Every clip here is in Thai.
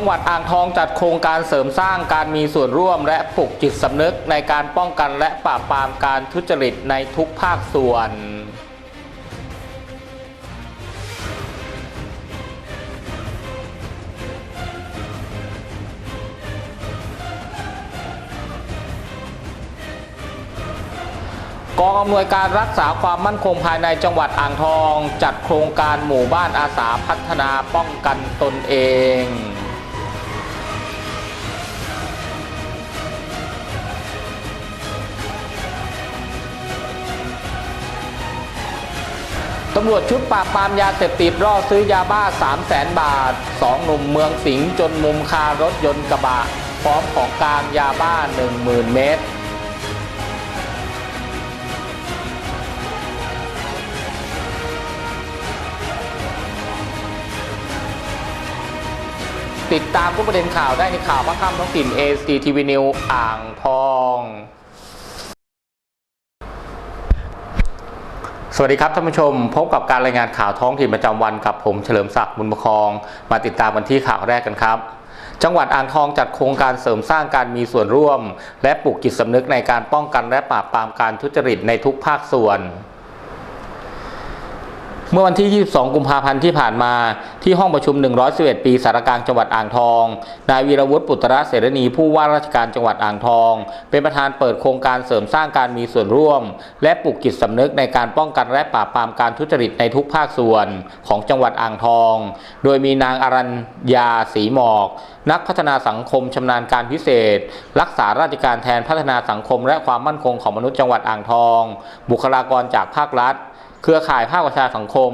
จังหวัดอ่างทองจัดโครงการเสริมสร้างการมีส่วนร่วมและปลุกจิตสำนึกในการป้องกันและปราบปรามการทุจริตในทุกภาคส่วนกองอำนวยการรักษาความมั่นคงภายในจังหวัดอ่างทอง จัดโครงการหมู่บ้านอาสาพัฒนาป้องกันตนเอง ตำรวจชุดปราบปรามยาเสพติดล่อซื้อยาบ้า 3 0 0แสนบาท 2 หนุ่มเมืองสิงห์จนมุมคารถยนต์กระบะ พร้อมของกลางยาบ้า 10,000 เม็ดติดตามทุกประเด็นข่าวได้ในข่าวพักค่ำท้องถิ่น ACTV News อ่างทอง สวัสดีครับท่านผู้ชม พบกับการรายงานข่าวท้องถิ่นประจำวันกับผมเฉลิมศักดิ์บุญประคอง มาติดตามกันที่ข่าวแรกกันครับ จังหวัดอ่างทองจัดโครงการเสริมสร้างการมีส่วนร่วม และปลูกจิตสำนึกในการป้องกันและปราบปรามการทุจริตในทุกภาคส่วน เมื่อวันที่ 22 กุมภาพันธ์ที่ผ่านมาที่ห้องประชุม 111 ปีสารกลางจังหวัดอ่างทอง นายวีรวุฒิปุตระเสรณีผู้ว่าราชการจังหวัดอ่างทอง เป็นประธานเปิดโครงการเสริมสร้างการมีส่วนร่วม และปลุกจิตสำนึกในการป้องกันและปราบปรามการทุจริตในทุกภาคส่วนของจังหวัดอ่างทอง โดยมีนางอรัญญาศรีหมอก นักพัฒนาสังคมชำนาญการพิเศษ รักษาราชการแทนพัฒนาสังคมและความมั่นคงของมนุษย์จังหวัดอ่างทอง บุคลากรจากภาครัฐ เครือข่ายภาคประชาสังคม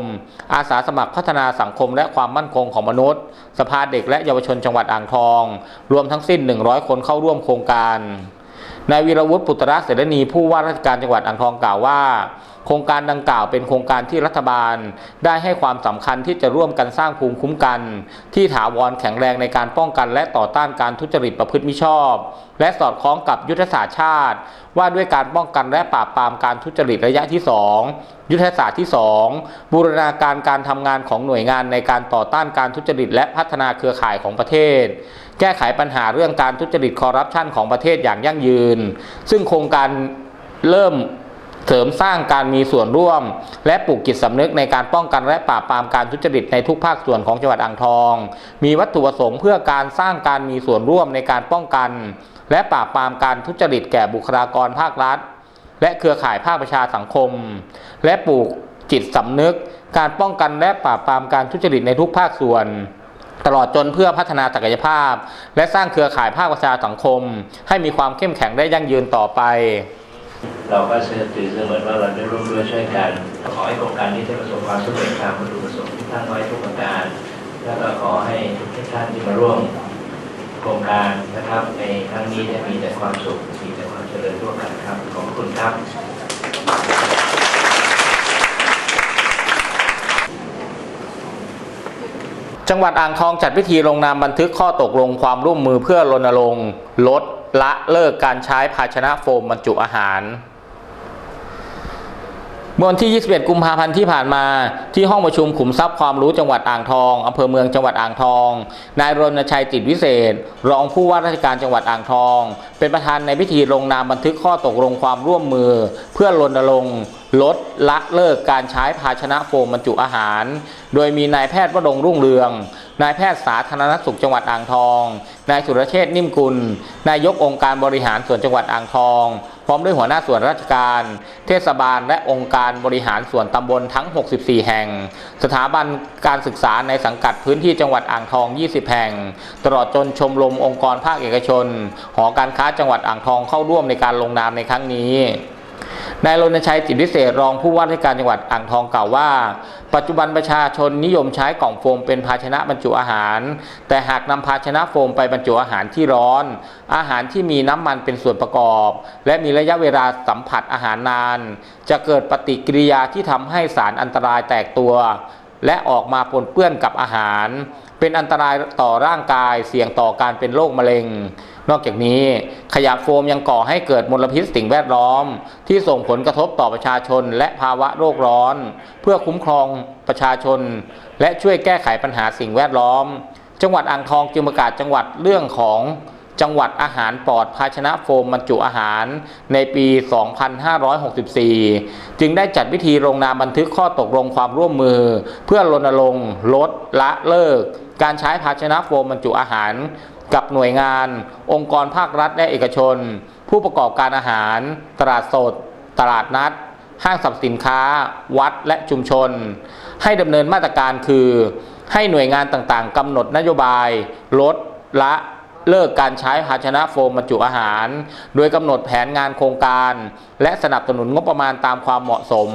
อาสาสมัครพัฒนาสังคมและความมั่นคงของมนุษย์ สภาเด็กและเยาวชนจังหวัดอ่างทอง รวมทั้งสิ้น 100 คนเข้าร่วมโครงการนายวีรวุฒิปุตระเสรณีผู้ว่าราชการจังหวัดอ่างทองกล่าวว่า โครงการดังกล่าวเป็นโครงการที่รัฐบาล ได้ให้ความสำคัญที่จะร่วมกันสร้างภูมิคุ้มกัน ที่ถาวรแข็งแรงในการป้องกัน และต่อต้านการทุจริตประพฤติมิชอบ และสอดคล้องกับยุทธศาสตร์ชาติ ว่าด้วยการป้องกันและปราบปรามการทุจริตระยะที่ 2 ยุทธศาสตร์ที่ 2 บูรณาการการทำงานของหน่วยงานในการต่อต้านการทุจริต และพัฒนาเครือข่ายของประเทศ แก้ไขปัญหาเรื่องการทุจริตคอร์รัปชันของประเทศอย่างยั่งยืน ซึ่งโครงการเริ่ม เสริมสร้างการมีส่วนร่วม และปลูกจิตสำนึกในการป้องกันและปราบปรามการทุจริตในทุกภาคส่วนของจังหวัดอ่างทอง มีวัตถุประสงค์เพื่อการสร้างการมีส่วนร่วมในการป้องกัน และปราบปรามการทุจริตแก่บุคลากรภาครัฐ และเครือข่ายภาคประชาสังคม และปลูกจิตสำนึก การป้องกันและปราบปรามการทุจริตในทุกภาคส่วนตลอดจนเพื่อพัฒนาศักยภาพ และสร้างเครือข่ายภาคประชาสังคม ให้มีความเข้มแข็งได้ยั่งยืนต่อไป เราก็เชื่อถือเสมือนว่าเราได้ร่วมด้วยช่วยกัน ขอให้โครงการนี้ได้ประสบความสำเร็จตามวัตถุประสงค์ที่ตั้งไว้ทุกประการ แล้วก็ขอให้ทุกท่านที่มาร่วมโครงการนะครับ ในครั้งนี้จะมีแต่ความสุขมีแต่ความเจริญร่วมกันครับ ขอบคุณครับ จังหวัดอ่างทองจัดพิธีลงนามบันทึกข้อตกลงความร่วมมือเพื่อรณรงค์ลด ละเลิกการใช้ภาชนะโฟมบรรจุอาหารเมื่อวันที่ 21 กุมภาพันธ์ที่ผ่านมา ที่ห้องประชุมขุมทรัพย์ความรู้จังหวัดอ่างทองอำเภอเมืองจังหวัดอ่างทอง นายรณชัยจิตวิเศษ รองผู้ว่าราชการจังหวัดอ่างทอง เป็นประธานในพิธีลงนามบันทึกข้อตกลงความร่วมมือ เพื่อรณรงค์ ลดละเลิกการใช้ภาชนะโฟมบรรจุอาหาร โดยมีนายแพทย์วดงรุ่งเรือง นายแพทย์สาธารณสุขจังหวัดอ่างทอง นายสุรเชษนิ่มกุล นายกองค์การบริหารส่วนจังหวัดอ่างทอง พร้อมด้วยหัวหน้าส่วนราชการ เทศบาลและองค์การบริหารส่วนตำบลทั้ง 64 แห่ง สถาบันการศึกษาในสังกัดพื้นที่จังหวัดอ่างทอง 20 แห่ง ตลอดจนชมรมองค์กรภาคเอกชน หอการค้าจังหวัดอ่างทองเข้าร่วมในการลงนามในครั้งนี้ นายรณชัยจิตวิเศษรองผู้ว่าราชการจังหวัดอ่างทองกล่าวว่า ปัจจุบันประชาชนนิยมใช้กล่องโฟมเป็นภาชนะบรรจุอาหาร แต่หากนำภาชนะโฟมไปบรรจุอาหารที่ร้อน อาหารที่มีน้ำมันเป็นส่วนประกอบ และมีระยะเวลาสัมผัสอาหารนาน จะเกิดปฏิกิริยาที่ทำให้สารอันตรายแตกตัว และออกมาปนเปื้อนกับอาหาร เป็นอันตรายต่อร่างกายเสี่ยงต่อการเป็นโรคมะเร็ง นอกจากนี้ขยะโฟมยังก่อให้เกิดมลพิษสิ่งแวดล้อม ที่ส่งผลกระทบต่อประชาชนและภาวะโลกร้อน เพื่อคุ้มครองประชาชน และช่วยแก้ไขปัญหาสิ่งแวดล้อม จังหวัดอ่างทองจึงประกาศจังหวัดเรื่องของ จังหวัดอาหารปลอดภาชนะโฟมบรรจุอาหารในปี 2564 จึงได้จัดพิธีลงนามบันทึกข้อตกลงความร่วมมือ เพื่อรณรงค์ลดละเลิก การใช้ภาชนะโฟมบรรจุอาหาร กับหน่วยงาน องค์กรภาครัฐและเอกชน ผู้ประกอบการอาหาร ตลาดสด ตลาดนัด ห้างสรรพสินค้า วัดและชุมชน ให้ดำเนินมาตรการคือ ให้หน่วยงานต่างๆกำหนดนโยบาย ลดละ เลิกการใช้ภาชนะโฟมบรรจุอาหาร โดยกำหนดแผนงานโครงการ และสนับสนุนงบประมาณตามความเหมาะสม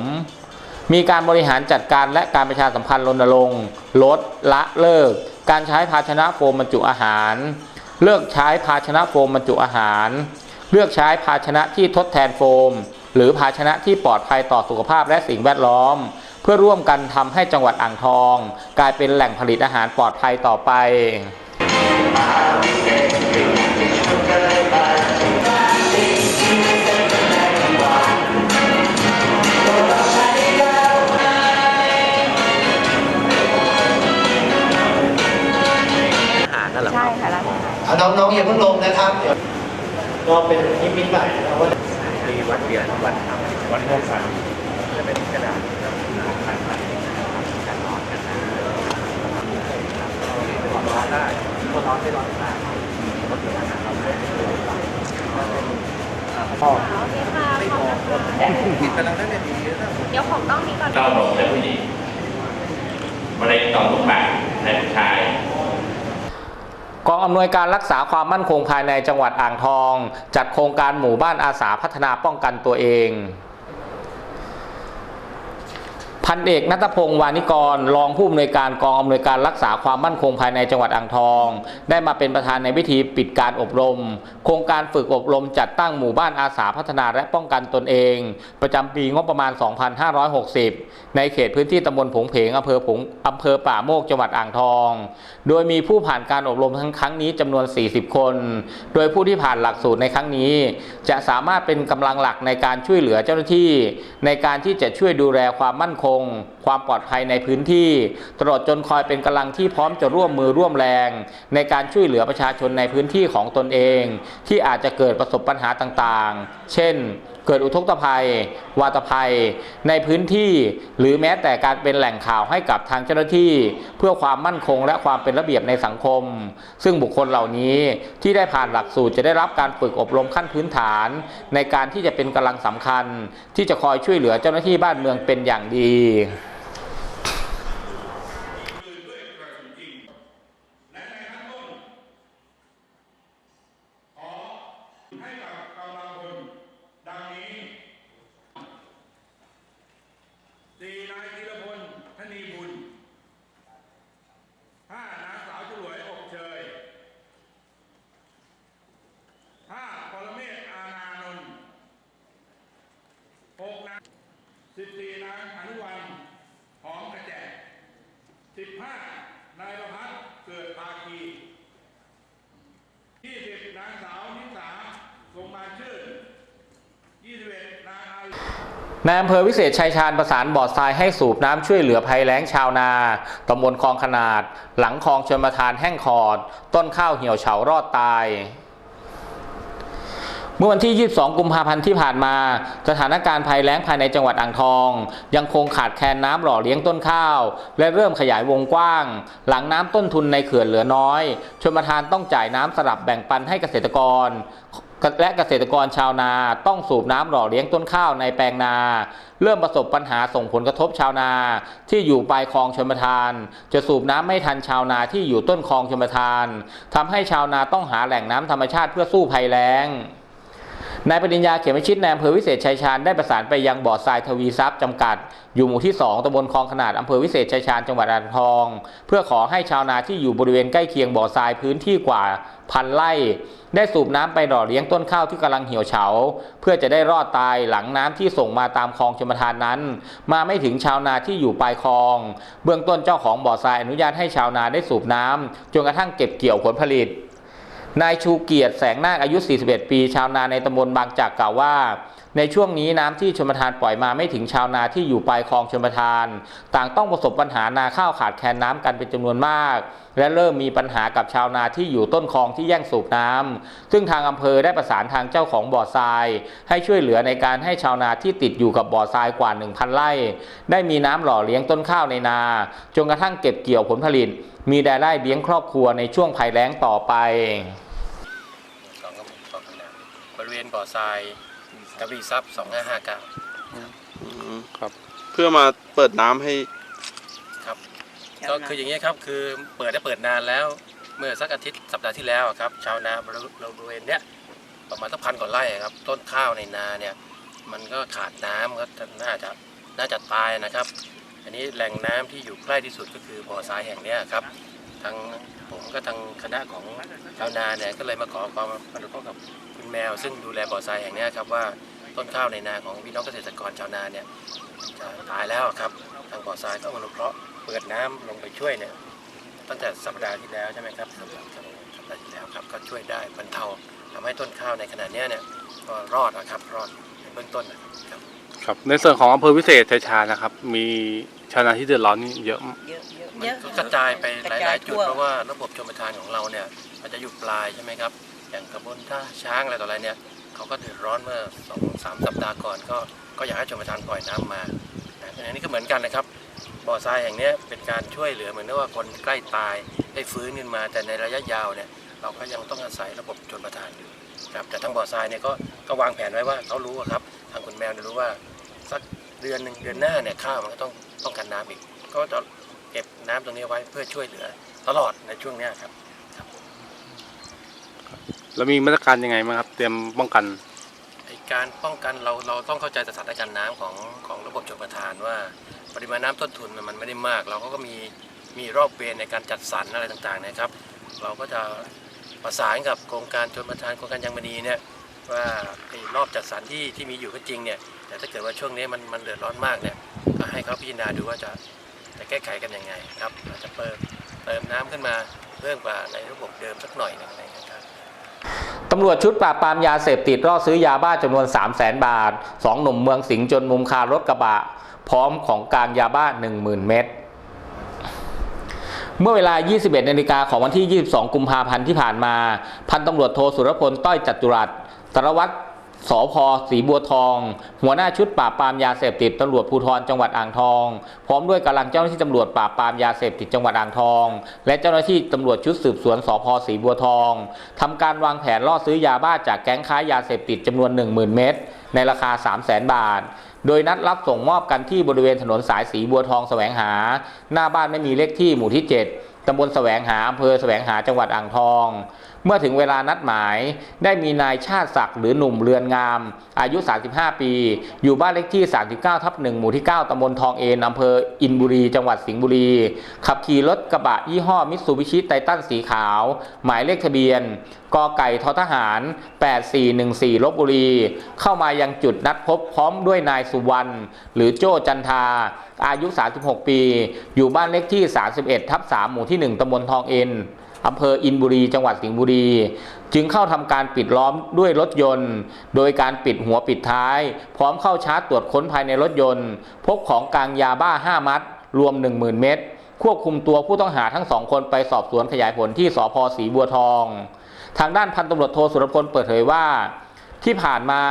มีการบริหารจัดการและการประชาสัมพันธ์รณรงค์ลดละเลิก การใช้ภาชนะโฟมบรรจุอาหาร เลิกใช้ภาชนะโฟมบรรจุอาหาร เลือกใช้ภาชนะที่ทดแทนโฟม หรือภาชนะที่ปลอดภัยต่อสุขภาพและสิ่งแวดล้อมเพื่อร่วมกันทำให้จังหวัดอ่างทอง กลายเป็นแหล่งผลิตอาหารปลอดภัยต่อไป ใช่ค่ะร้านอาหารเอาน้องๆอย่าเพิ่งลงนะครับเดี๋ยวก็เป็นนิมิตใหม่นะว่า มีวัดเดียววัดทำวันพ่อพันจะเป็นกระดาษครับพันพันกันร้อนกันนะร้อนได้คน ร้อนไม่ร้อนมากรถเดือดนะครับพ่อโอเคค่ะขอบคุณค่ะกำลังได้เรียนดีนะเดี๋ยวของต้องนี้ก่อนเต้านมในผู้หญิงมะเร็งต่อมลูกหมากในผู้ชายกองอำนวยการรักษาความมั่นคงภายในจังหวัดอ่างทอง จัดโครงการหมู่บ้านอาสาพัฒนาป้องกันตัวเอง พันเอกนัทพงศ์วานิกร รองผู้อำนวยการกองอำนวยการรักษาความมั่นคงภายในจังหวัดอ่างทอง ได้มาเป็นประธานในพิธีปิดการอบรม โครงการฝึกอบรมจัดตั้งหมู่บ้านอาสาพัฒนาและป้องกันตนเอง ประจำปีงบประมาณ 2560 ในเขตพื้นที่ตำบลผงเพงอำเภอผงอำเภอป่าโมกจังหวัดอ่างทอง โดยมีผู้ผ่านการอบรมทั้งครั้งนี้จำนวน 40 คน โดยผู้ที่ผ่านหลักสูตรในครั้งนี้ จะสามารถเป็นกำลังหลักในการช่วยเหลือเจ้าหน้าที่ ในการที่จะช่วยดูแลความมั่นคงความปลอดภัยในพื้นที่ตลอดจนคอยเป็นกำลังที่พร้อมจะร่วมมือร่วมแรง ในการช่วยเหลือประชาชนในพื้นที่ของตนเอง ที่อาจจะเกิดประสบปัญหาต่างๆ เช่น เกิดอุทกภัย วาตภัย ในพื้นที่ หรือแม้แต่การเป็นแหล่งข่าวให้กับทางเจ้าหน้าที่ เพื่อความมั่นคงและความเป็นระเบียบในสังคม ซึ่งบุคคลเหล่านี้ที่ได้ผ่านหลักสูตรจะได้รับการฝึกอบรมขั้นพื้นฐาน ในการที่จะเป็นกำลังสำคัญ ที่จะคอยช่วยเหลือเจ้าหน้าที่บ้านเมืองเป็นอย่างดี ให้กับกำลังพลดังนี้สี่นายธีรพลธนีบุญห้านางสาวฉลวยอบเชย นายอำเภอวิเศษชัยชาญประสานบ่อทรายให้สูบน้ำช่วยเหลือภัยแล้งชาวนาตำบลคลองขนาด หลังคลองชนประทานแห้งขอด ต้นข้าวเหี่ยวเฉารอดตายเมื่อวันที่ 22 กุมภาพันธ์ที่ผ่านมา สถานการณ์ภัยแล้งภายในจังหวัดอ่างทอง ยังคงขาดแคลนน้ำหล่อเลี้ยงต้นข้าว และเริ่มขยายวงกว้าง หลังน้ำต้นทุนในเขื่อนเหลือน้อย ชนประทานต้องจ่ายน้ำสลับแบ่งปันให้เกษตรกร และเกษตรกรชาวนาต้องสูบน้ำหล่อเลี้ยงต้นข้าวในแปลงนา เริ่มประสบปัญหาส่งผลกระทบชาวนาที่อยู่ปลายคลองชลประทาน จะสูบน้ำไม่ทันชาวนาที่อยู่ต้นคลองชลประทานทำให้ชาวนาต้องหาแหล่งน้ำธรรมชาติเพื่อสู้ภัยแล้ง นายปริญญาเขมชิตในอำเภอวิเศษชัยชาญได้ประสานไปยังบ่อทรายทวีทรัพย์จำกัด อยู่หมู่ที่ 2ตำบลคลองขนาดอำเภอวิเศษชัยชาญจังหวัดอ่างทอง เพื่อขอให้ชาวนาที่อยู่บริเวณใกล้เคียงบ่อทรายพื้นที่กว่าพันไร่ ได้สูบน้ำไปหล่อเลี้ยงต้นข้าวที่กำลังเหี่ยวเฉา เพื่อจะได้รอดตายหลังน้ำที่ส่งมาตามคลองชมทานนั้น มาไม่ถึงชาวนาที่อยู่ปลายคลอง เบื้องต้นเจ้าของบ่อทรายอนุญาตให้ชาวนาได้สูบน้ำจนกระทั่งเก็บเกี่ยวผลผลิต นายชูเกียรติแสงนาคอายุ 41 ปี ชาวนาในตำบลบางจากกล่าวว่า ในช่วงนี้น้ำที่ชมทานปล่อยมาไม่ถึงชาวนาที่อยู่ปลายคลองชมทาน ต่างต้องประสบปัญหานาข้าวขาดแคลนน้ำกันเป็นจำนวนมาก และเริ่มมีปัญหากับชาวนาที่อยู่ต้นคลองที่แย่งสูบน้ำซึ่งทางอำเภอได้ประสานทางเจ้าของบ่อทราย ให้ช่วยเหลือในการให้ชาวนาที่ติดอยู่กับบ่อทรายกว่า 1,000 ไร่ ได้มีน้ำหล่อเลี้ยงต้นข้าวในนาจนกระทั่งเก็บเกี่ยวผลผลิตมีรายได้เลี้ยงครอบครัวในช่วงภัยแล้งต่อไปสองกำสองขนาดบริเวณบ่อทรายกระบี่ซับสองห้าห้าเก้าอืมครับ เพื่อมาเปิดน้ำให้ครับก็คืออย่างนี้ยครับคือเปิดได้เปิดนานแล้ว เมื่อสักอาทิตย์สัปดาห์ที่แล้วอะครับ ชาวนาบริบริเวณเนี้ยประมาณสักพันกว่าไร่อะครับ ต้นข้าวในนาเนี่ย มันก็ขาดน้ำก็น่าจะน่าจะตายนะครับ อันนี้แหล่งน้ำที่อยู่ใกล้ที่สุดก็คือบ่อทรายแห่งนี้ครับทางผมก็ทางคณะของชาวนาเนี่ยก็เลยมาขอความอนุเคราะห์กับคุณแมว ซึ่งดูแลบ่อทรายแห่งนี้ครับว่าต้นข้าวในนาของพี่น้องเกษตรกรชาวนาเนี่ยจะตายแล้วครับทางบ่อทรายก็อนุเคราะห์เปิดน้ำลงไปช่วยเนี่ยตั้งแต่สัปดาห์ที่แล้วใช่ไหมครับสัปดาห์สัปดาห์ที่แล้วครับก็ช่วยได้บรรเทาทำให้ต้นข้าวในขณะเนี้ยเนี่ยก็รอดนะครับรอดในเบื้องต้นนะครับครับในส่วนของอำเภอวิเศษชัยชานะครับ มี ชาวนาที่เดือดร้อนนี่เยอะเยอะเยอะมันเยอะก็กระจายไปหกระจาลายยๆจุดทั่วเพราะว่าระบบชมประทานของเราเนี่ย มันจะอยู่ปลายใช่ไหมครับ อย่างตำบลท่าช้างอะไรต่ออะไรเนี่ยเขาก็เดือดร้อนเมื่อสองสามสัปดาห์ก่อนก็ก็อยากให้ชมประทานปล่อยน้ำมานะอันนี้ก็เหมือนกันนะครับบ่อทรายแห่งเนี้ยเป็นการช่วยเหลือเหมือนกับว่าคนใกล้ตายได้ฟื้นขึ้นมา แต่ในระยะยาวเนี่ยเราก็ยังต้องอาศัยระบบชนประทานอยู่ครับแต่ทางบ่อทรายเนี่ยก็ก็วางแผนไว้ว่าเขารู้อะครับ ทางคุณแมวเนี่ยรู้ว่าสัก เดือนหนึ่งเดือนหน้าเนี่ยข้าวมันก็ต้องต้องการน้ำอีก ก็จะเก็บน้ำตรงนี้ไว้เพื่อช่วยเหลือ ตลอดในช่วงเนี้ยครับแล้วมีมาตรการยังไงบ้างครับ เตรียมป้องกันไอ้การป้องกันเราเราต้องเข้าใจสถานการณ์น้ำของของระบบชลประทานว่าปริมาณน้ำต้นทุนมันไม่ได้มาก เราก็มีมีรอบเวรในการจัดสรรอะไรต่างๆนะครับ เราก็จะประสานกับโครงการชลประทานโครงการยังมณีเนี่ยว่าไอ้รอบจัดสรรที่ที่มีอยู่ก็จริงเนี่ย แต่ถ้าเกิดว่าช่วงนี้มันมันเดือดร้อนมากเนี่ยก็ให้เขาพิจารณาดูว่าจะจะแก้ไขกันยังไงครับอาจจะเปิดเติมน้ำขึ้นมาเพิ่มกว่าในระบบเดิมสักหน่อยหนึ่งเงี้ยครับตำรวจชุดปราบปรามยาเสพติดล่อซื้อยาบ้าจำนวน 3 0 0แสนบาท 2 หนุ่มเมืองสิงห์จนมุมคารถกระบะ พร้อมของกลางยาบ้า 10,000 เม็ดเมื่อเวลา 21 นาฬิกาของวันที่ 22 กุมภาพันธ์ที่ผ่านมา พันตำรวจโทสุรพล ต้อยจัตุรัสสารวัตร สพศรีบัวทอง หัวหน้าชุดปราบปรามยาเสพติดตำรวจภูธรจังหวัดอ่างทอง พร้อมด้วยกำลังเจ้าหน้าที่ตำรวจปราบปรามยาเสพติดจังหวัดอ่างทอง และเจ้าหน้าที่ตำรวจชุดสืบสวนสพศรีบัวทองทำการวางแผนล่อซื้อยาบ้าจากแก๊งค้ายาเสพติดจำนวน 10,000 เม็ดในราคา 3 0 0แสนบาท โดยนัดรับส่งมอบกันที่บริเวณถนนสายสีบัวทองแสวงหา หน้าบ้านไม่มีเลขที่หมู่ที่ 7ตำบลแสวงหาอำเภอแสวงหาจังหวัดอ่างทอง มื่อถึงเวลานัดหมาย ได้มีนายชาติศักดิ์หรือหนุ่มเรือนงาม อายุ 35 ปี อยู่บ้านเลขที่ 39 ทับ1หมู่ที่ 9ตำบลทองเอนอำเภออินบุรี จังหวัดสิงห์บุรี ขับขี่รถกระบะยี่ห้อมิตซูบิชิไททันสีขาว หมายเลขทะเบียนกไก่ททหาร 8414ลบบุรี เข้ามายังจุดนัดพบพร้อมด้วยนายสุวรรณหรือโจ้จันทา อายุ 36 ปี อยู่บ้านเลขที่ 31 ทับ3หมู่ที่ 1ตำบลทองเอ็น อำเภออินบุรี จังหวัดสิงห์บุรี จึงเข้าทำการปิดล้อมด้วยรถยนต์ โดยการปิดหัวปิดท้าย พร้อมเข้าชาร์จตรวจค้นภายในรถยนต์ พบของกลางยาบ้า 5 มัด รวม 10,000 เม็ดควบคุมตัวผู้ต้องหาทั้งสองคนไปสอบสวนขยายผลที่สพศรีบัวทอง ทางด้านพันตำรวจโทสุรพลเปิดเผยว่าที่ผ่านมา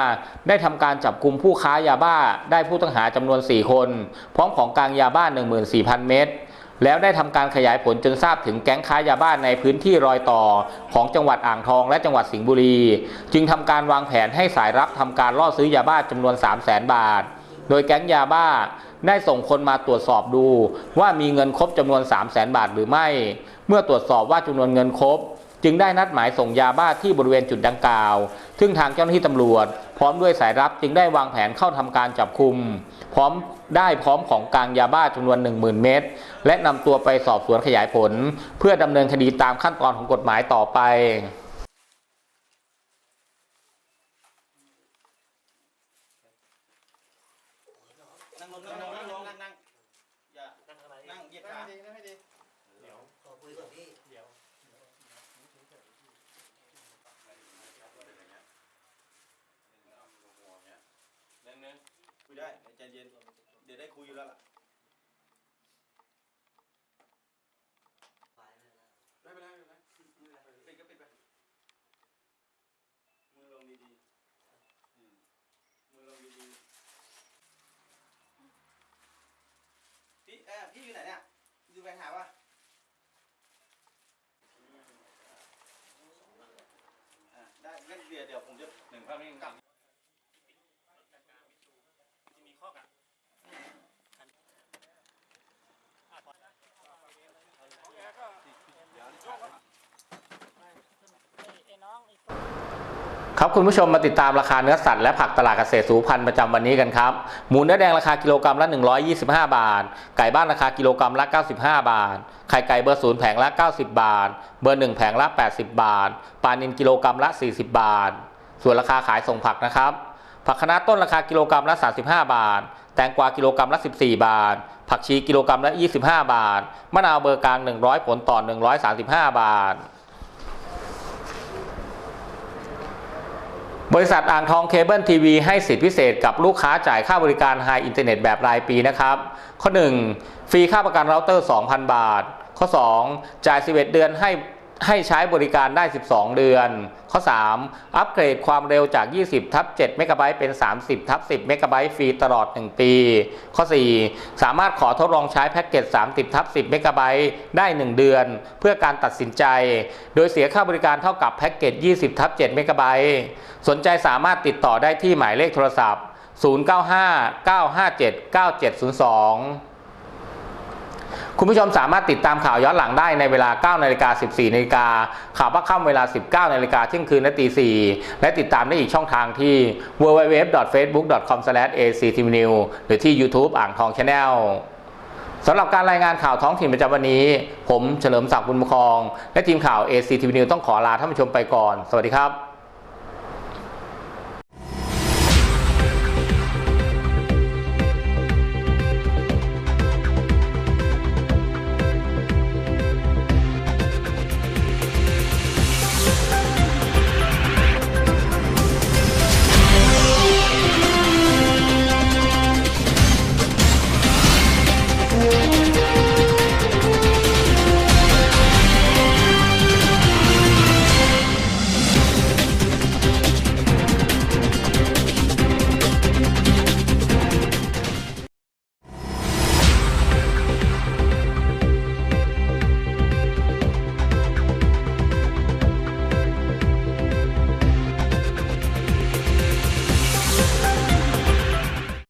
ได้ทำการจับกลุ่มผู้ค้ายาบ้าได้ผู้ต้องหาจำนวน 4 คน พร้อมของกลางยาบ้า 14,000 เม็ด แล้วได้ทำการขยายผลจนทราบถึงแก๊งค้ายาบ้าในพื้นที่รอยต่อ ของจังหวัดอ่างทองและจังหวัดสิงห์บุรี จึงทำการวางแผนให้สายรับทำการล่อซื้อยาบ้าจำนวน 3 0 0 0 0 0บาท โดยแก๊งยาบ้าได้ส่งคนมาตรวจสอบดู ว่ามีเงินครบจำนวน 3 0 0 0 0 0บาทหรือไม่ เมื่อตรวจสอบว่าจำนวนเงินครบ จึงได้นัดหมายส่งยาบ้าที่บริเวณจุดดังกล่าว ซึ่งทางเจ้าหน้าที่ตำรวจ พร้อมด้วยสายรับจึงได้วางแผนเข้าทำการจับคุม พร้อมได้พร้อมของกลางยาบ้าจำนวน 10,000 เม็ดและนำตัวไปสอบสวนขยายผล เพื่อดำเนินคดีตามขั้นตอนของกฎหมายต่อไป นั่งลงนั่งลงนั่งลงนั่งนั่งอย่านั่งเหยียดขานั่งให้ดีนั่งให้ดี เดี๋ยวขอคุยกับพี่ เดี๋ยว คุย ได้ใจเย็น เดี๋ยวได้คุยอยู่แล้วล่ะ ไม่เป็นไรไม่เป็นไรปิดก็ปิดไป มือลงดีๆอืมมือลงดีๆพี่เออพี่อยู่ไหนเนี่ยอยู่แบงค์หาปะอะได้งั้นเดี๋ยวเดี๋ยวผมจะหนึ่งภาพนี้กลับ มีข้อกับ ครับคุณผู้ชมมาติดตามราคาเนื้อสัตว์และผักตลาดเกษตรสูพันธ์ประจำวันนี้กันครับ หมูเนื้อแดงราคากิโลกรัมละ 125 บาท ไก่บ้านราคากิโลกรัมละ 95 บาท ไข่ไก่เบอร์ศูนย์แผงละ 90 บาท เบอร์หนึ่งแผงละ 80 บาท ปลานินกิโลกรัมละ 40 บาท ส่วนราคาขายส่งผักนะครับ ผักคะน้าต้นราคากิโลกรัมละ 35 บาท แตงกวากิโลกรัมละ 14 บาท ผักชีกิโลกรัมละ 25 บาท มะนาวเบอร์กลาง 100 ผลต่อ 135 บาท บริษัทอ่างทองเคเบิลทีวีให้สิทธิพิเศษกับลูกค้าจ่ายค่าบริการไฮอินเทอร์เน็ตแบบรายปีนะครับ ข้อ 1. ฟรีค่าประกันเราเตอร์ 2,000 บาท ข้อ 2. จ่าย 11 เดือนให้ ให้ใช้บริการได้ 12 เดือน ข้อ 3. อัปเกรดความเร็วจาก 20 ทับ7เมกะไบต์เป็น 30 ทับ10เมกะไบต์ฟรีตลอด 1 ปี ข้อ 4. สามารถขอทดลองใช้แพ็กเกจ 30 ทับ10เมกะไบต์ได้ 1 เดือน เพื่อการตัดสินใจ โดยเสียค่าบริการเท่ากับแพ็กเกจ 20 ทับ7เมกะไบต์สนใจสามารถติดต่อได้ที่หมายเลขโทรศัพท์ 095 957 9702 คุณผู้ชมสามารถติดตามข่าวย้อนหลังได้ในเวลา 9 นาฬิกา 14 นาฬิกา ข่าวพักค่ำเวลา 19 นาฬิกาเที่ยงคืนและตี4และติดตามได้อีกช่องทางที่ www.facebook.com/actvnew หรือที่ YouTube อ่างทอง Channel สำหรับการรายงานข่าวท้องถิ่นประจำวันนี้ ผมเฉลิมศักดิ์บุญมครอง และทีมข่าว ACTV News ต้องขอลาท่านผู้ชมไปก่อน สวัสดีครับ